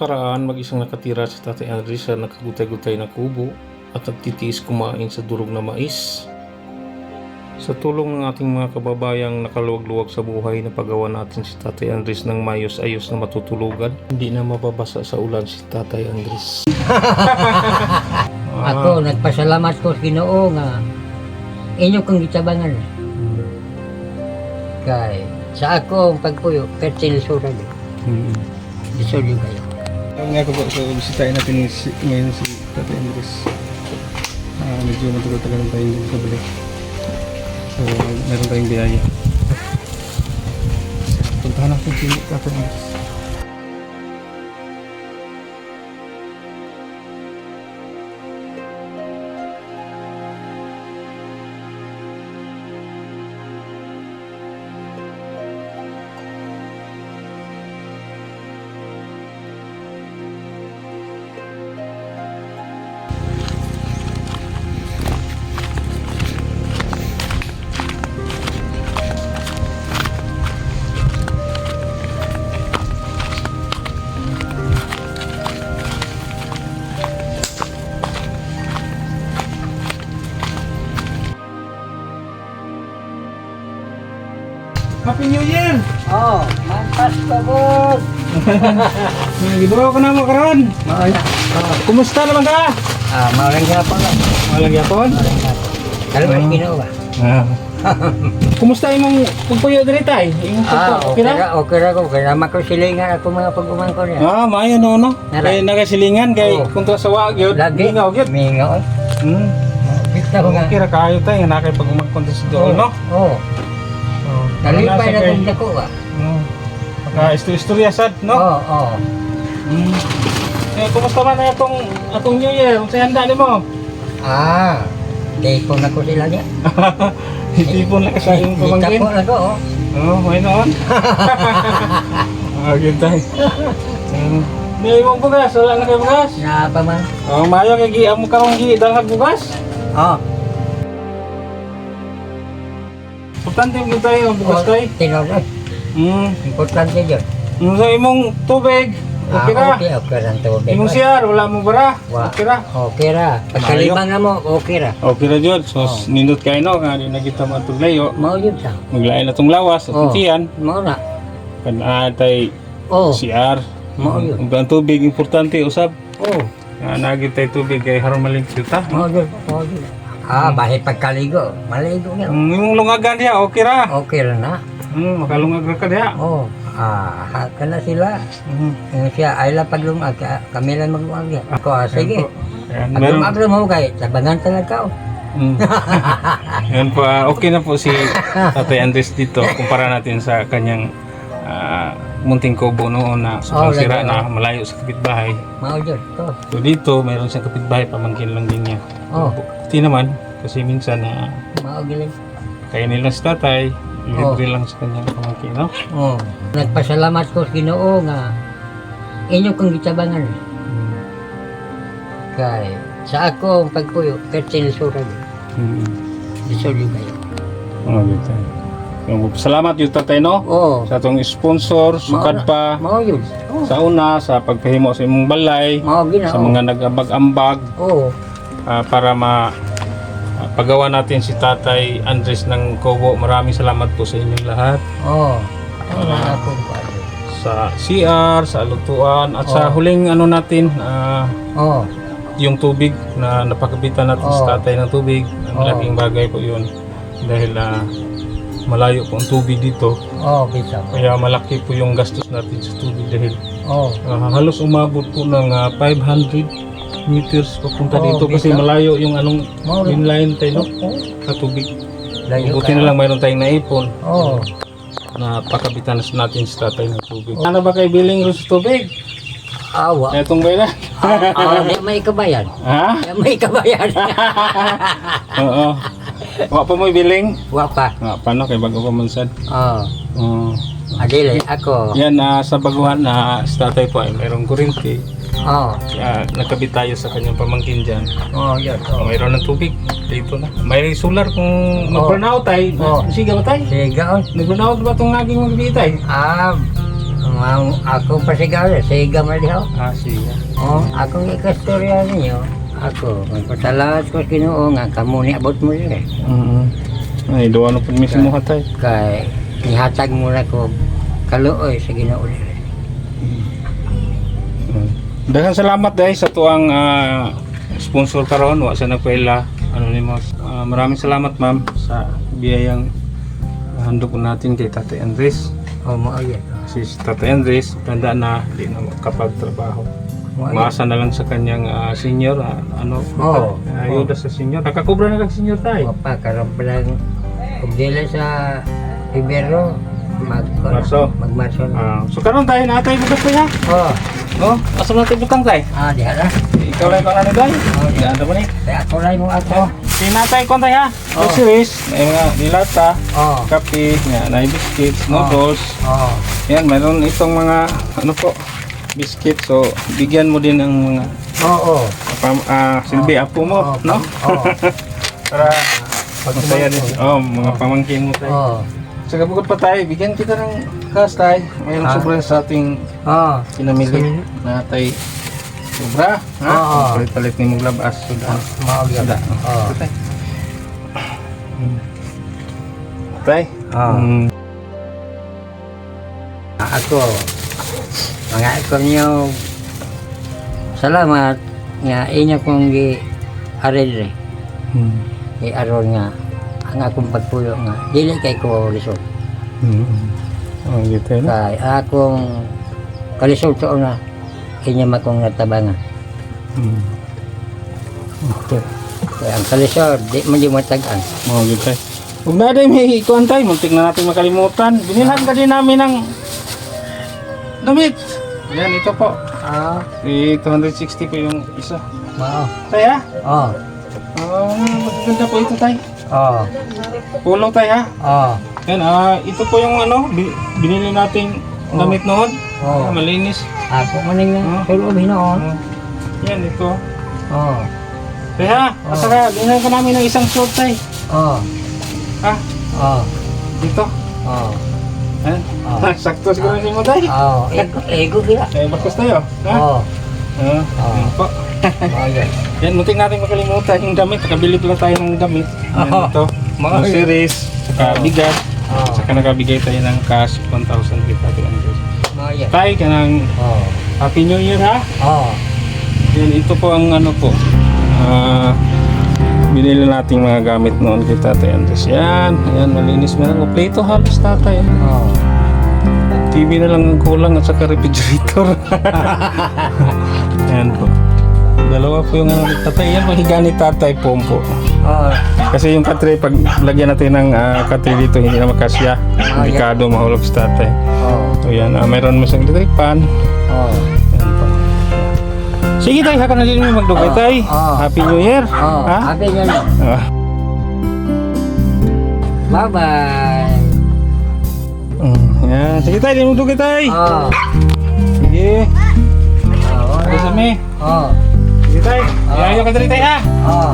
Karaan mag-isang nakatira si Tatay Andres sa nakagutay-gutay na kubo at nagtitiis kumain sa durog na mais. Sa tulong ng ating mga kababayang nakaluwag-luwag sa buhay na pagawa natin si Tatay Andres ng mayos-ayos na matutulugan, hindi na mababasa sa ulan si Tatay Andres. Ako, nagpasalamat ko Ginoo nga inyo kong gitabangan. Kay sa ako ang pagpuyo, sinusuran niyo. Hmm. Isulyo kayo. Ang nga ko po, so bisitahin natin si, ngayon si Tatay Andres. Ah, medyo matagal-tagal tayo sa balik. So, meron tayong biyaya. Puntahan natin si Tatay Andres. Happy New Year! Oh, mantas ka boss! Gibawa ka na mo karon. Oh. Kumusta naman ka? Ah, maulang po lang. Walang yapon? Maulang yapon. Ginoo ba? Ah. Kumusta imong pagpuyo diri tay? Imong Ah, okay ra, okay ra ko. Kaya naman ko silingan ako mga pagumang ko niya. Ah, maayo no no. Kay nagasilingan kay Oo. kung sa wa gyud, Lagi. lingaw gyud. Mingaw. Hmm. Bita ko nga. Okay ra kayo tay nakay pag umagkontes doon no. Oo. Oh. Nalipay na kong dako ba? Hmm. Pagka istorya sad no. Oo, oo. Hmm. Eh, kumusta man na atong atong New Year? Unsa handa nimo? Ah, di ko na ko sila niya. Po na sa Dita pamangkin. po na ko. oh. Oh, may noon. Ah, good tay. Hmm. May imong bugas, wala na kay bugas. Na pa man. Oh, mayo kay gi amo karong gi dalhag bugas. Oh, Importante mo tayo ang bugas tay. tinawag. Hmm. Importante yun. Yung sa imong tubig, okay Ah, ra. okay, okay lang tubig. Imong CR, wala mo bara. Wa. Okay ra. Okay ra. Pagkalibang nga mo, okay ra. Okay ra jud. So Oh. nindot kay no nga di na kita matuglayo. Mao yun sa. Maglain na tong lawas at Oh. tiyan. Mao na. Kan atay Oh, CR. mao. Ug ang tubig importante usab. Oh, Nga nagit tay tubig kay haron maligsit ta. mao yun. Mao. Ah, bahit pagkaligo. Maligo nga. Mm, imong lungagan diha okay ra. Okay ra na. Mm, makalungag ra ka diha. Oh, ah, haka na sila. Mm. Yung siya, ay lang paglumag, ka- kami lang maglumag yan. Ako, ah, sige. Ayan, meron. Paglumag lang mo kay, tabangan talaga oh. Mm. Yan po, ah, okay na po si Tatay Andres dito kumpara natin sa kanyang ah, munting kubo noon na Oh, sobrang sira lagi, na malayo sa kapitbahay. Mao yun, to. So dito, mayroon siyang kapitbahay, pamangkin lang din niya. Oh, Hindi naman, kasi minsan na mao giling. kaya nila si tatay, libre lang sa kanyang pamangkin, no? Oh. Nagpasalamat ko sa Ginoo nga inyo kong gitabangan. Kay sa ako ang pagpuyo, kahit sinusuran niyo. Hmm. Isulyo kayo. Oh, dito. Salamat yung tatay, no? Oo. Sa atong sponsor, sukad pa, Mao yun. Oh. sa una, sa pagpahimo sa imong balay, Mao gina. sa mga nag-ambag-ambag, Oo. ah, para ma ah, pagawa natin si Tatay Andres ng Kobo. Maraming salamat po sa inyong lahat. Oo. Paano. Sa CR, sa lutuan, at sa huling ano natin, ah, Oo. yung tubig na napakabitan natin Oh. sa tatay ng tubig. Ang Oh. laking bagay po yun. Dahil ah, malayo po ang tubig dito. Oo, bisa ko. Kaya malaki po yung gastos natin sa tubig dahil Oo. ah, halos umabot po ng ah, 500 meters papunta Oh, dito kasi bisa. malayo yung anong Mao inline tayo no? Oo. sa tubig. Layo Buti na lang mayroon tayong naipon Oo. na pakabitan na natin sa tatay ng tubig. Ano ba kay billing rin sa tubig? Awa. Etong ba yan? Ah, di may kabayan. ha? Di may kabayan. Oo. Wa pa mo billing? Wa pa. Nga, paano kay bago pa mansad? Oo. Oo. Adili, ako. Yan na sa baguhan na sa tatay po ay mayroong kurinti. Oo. Kaya nakabit tayo sa kanyang pamangkin dyan. Oo. Oh, Oo. mayroon ng tubig dito na. May solar kung Oh. mag-burnout tayo. Oh. Sige ba tayo? Sige, on. Nag-burnout ba itong naging magbibigay tayo? Ah, Mau ako pasigaw sa gamal diha. Ah, siya. Oh, akong ikastorya ninyo. Ako, magpasalamat ko Ginoo nga kamo ni abot mo dire. Mm Ay, doon na po mismo hatay. Kay nihatag mo na ko kaluoy sa Ginoo dire. Daghang salamat dahil sa tuang ah, sponsor karon wa sa nagpaila anonymous. Ah, maraming salamat ma'am sa biyayang handog natin kay Tatay Andres. Oh, mo ayun. Si Tatay Andres, tanda na, di na makapagtrabaho. Maasa na lang sa kanyang ah, senior, ah, ano, Oo. ayuda sa senior. Nakakubra na kag senior tayo. Mo pa karon pa lang ug dili sa Ibero mag Marso. magmarso. na. Ah, so karon tayo na tayo budak tayo. Oh, No, asa na tayo butang tayo? ah diha na. Ikaw lang ko na tayo. Oh, Di ano ba ni? Kaya ako ray mo ako. Sinatay ko tayo ha. Oo. Groceries, may mga nilata, Oh. kape, nga, na biscuits, noodles. Oh. Yan, mayroon itong mga ano po, biscuit. So, bigyan mo din ng mga Oo. pam, ah, silbi apo mo, Oh, no? Oh. Para masaya din. Oh, mga pamangkin mo tayo. Oh. Sa kabukod pa tayo, bigyan kita ng cash tayo. Mayroon Ah. sobra sa ating Oh. pinamili na tayo. Sobra, ha? Oo. Palit-palit ni mong labas. Sudan. Mao gyud. Sudan. Oh. Tay. Tay. Ah. Mm. Ako, mga ako niyo, salamat nga inyo kong gi aril Mm. i aron nga ang akong pagpuyo nga dili kay ko lisod Mm. Oh, gitu na. kay akong kalisod to na inyo makong natabangan Mm. Okay. kay ang kalisod di di matagan Mga gitu tayo. Huwag na rin may ikuan tayo. Muntik na natin makalimutan. Binilhan ka din namin ng damit. Yan, ito po. ah Eh, 260 po yung isa. mao Tayo ha? oh Ah, magaganda po ito tayo. oh Pulo tayo ha? oh Yan, ah, ito po yung ano, bi- binili nating damit noon. Oh. Ah, malinis. ako maning Ah. na tulob hinoon Ah, yan, ito. oh Kaya, Oh. at saka, binili ka namin ng isang short tayo. oh Ha? oh Dito. oh Yan. Oh. Sakto siguro ni mo tayo. oh ego ego gila Eh, bakas tayo. Ha? oh Ah, Oh. yan po. oh yan muntik natin makalimutan yung damit. Nakabili pala tayo ng damit. Yan, Oh. ito. Mga Oh. series, saka Oh. bigat. oh Saka nakabigay tayo ng cash, 1,000 kita. oh yan Tayo ka ng oh Happy New Year ha. oh Yan, ito po ang ano po. Ah, binili nating mga gamit noon kay Tatay Andres. Yan, yan, malinis mo lang. Plito halos tatay. oh TV na lang ang kulang at saka refrigerator. yan po. Dalawa po yung ano ni tatay. Yan po higa ni tatay Pompo. oh Kasi yung katri, pag lagyan natin ng uh, katri dito, hindi na makasya. Ah, Delikado, mahulog sa tatay. oh So yan, ah, mayroon mo sa electric pan. oh Yan po. Sige tayo, haka na din mo magdugay Oh, tayo. oh. Happy New Year. oh Ha? happy yan Ah. bye bye Mm, yan. Sige tayo, di mo dugay tayo. oh Sige. oh sa me. oh Sige tayo. Ah. Ayaw ka dali tayo ha. oh